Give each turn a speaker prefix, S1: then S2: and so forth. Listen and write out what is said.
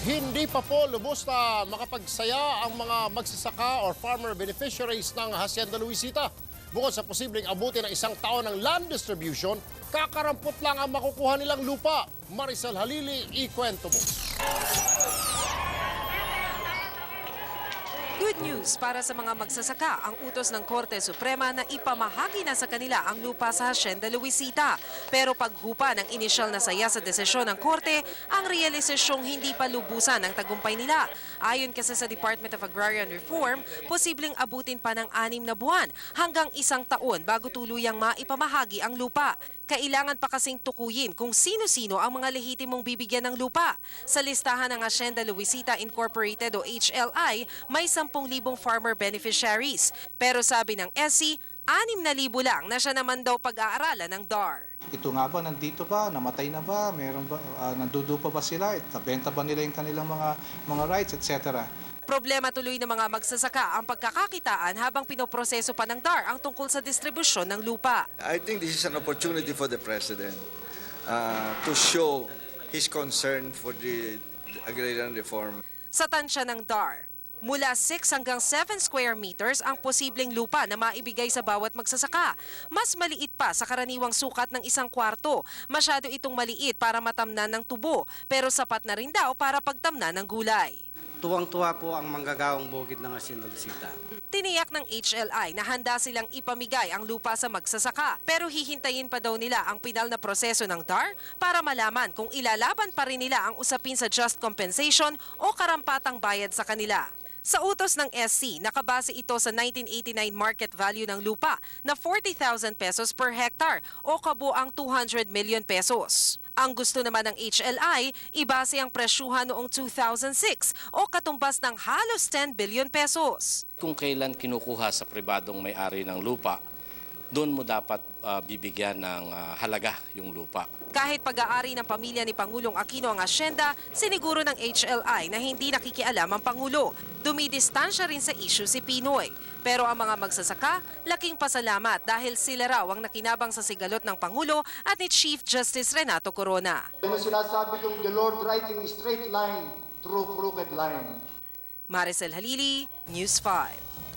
S1: Hindi pa po lubos na makapagsaya ang mga magsasaka or farmer beneficiaries ng Hacienda Luisita. Bukod sa posibleng abuti ng isang taon ng land distribution, kakarampot lang ang makukuha nilang lupa. Maricel Halili, ikwento mo.
S2: Good news para sa mga magsasaka ang utos ng Korte Suprema na ipamahagi na sa kanila ang lupa sa Hacienda Luisita. Pero paghupa ng inisyal na saya sa desisyon ng Korte, ang realisasyong hindi pa lubusan ang tagumpay nila. Ayon kasi sa Department of Agrarian Reform, posibleng abutin pa ng anim na buwan hanggang isang taon bago tuluyang maipamahagi ang lupa. Kailangan pa kasing tukuyin kung sino-sino ang mga lehitimong bibigyan ng lupa. Sa listahan ng Hacienda Luisita Incorporated o HLI, may 10,000 farmer beneficiaries. Pero sabi ng SC, 6,000 lang na siya naman daw pag-aaralan ng DAR.
S3: Ito nga ba, nandito ba, namatay na ba, meron ba, ah, nandudo pa ba sila, itabenta ba nila yung kanilang mga, mga rights, etc.
S2: Problema tuloy ng mga magsasaka ang pagkakakitaan habang pinoproseso pa ng DAR ang tungkol sa distribusyon ng lupa.
S4: I think this is an opportunity for the president uh, to show his concern for the agrarian reform.
S2: Sa tansya ng DAR, mula 6 hanggang 7 square meters ang posibleng lupa na maibigay sa bawat magsasaka. Mas maliit pa sa karaniwang sukat ng isang kwarto. Masyado itong maliit para matamnan ng tubo, pero sapat na rin daw para pagtamnan ng gulay.
S5: Tuwang-tuwa po ang manggagawang bukid ng Hacienda Luisita.
S2: Tiniyak ng HLI na handa silang ipamigay ang lupa sa magsasaka pero hihintayin pa daw nila ang pinal na proseso ng DAR para malaman kung ilalaban pa rin nila ang usapin sa just compensation o karampatang bayad sa kanila. Sa utos ng SC, nakabase ito sa 1989 market value ng lupa na 40,000 pesos per hectare o kabuang 200 million pesos. Ang gusto naman ng HLI, ibase ang presyuhan noong 2006 o katumbas ng halos 10 billion pesos.
S6: kung kailan kinukuha sa pribadong may-ari ng lupa, doon mo dapat ah, bibigyan ng ah, halaga yung lupa.
S2: Kahit pag-aari ng pamilya ni Pangulong Aquino ang asyenda, siniguro ng HLI na hindi nakikialam ang Pangulo. Dumidistansya rin sa issue si Pinoy. Pero ang mga magsasaka, laking pasalamat dahil sila raw ang nakinabang sa sigalot ng Pangulo at ni Chief Justice Renato Corona.
S7: Ano sinasabi kong the Lord writing straight line through crooked line.
S2: Maricel Halili, News 5.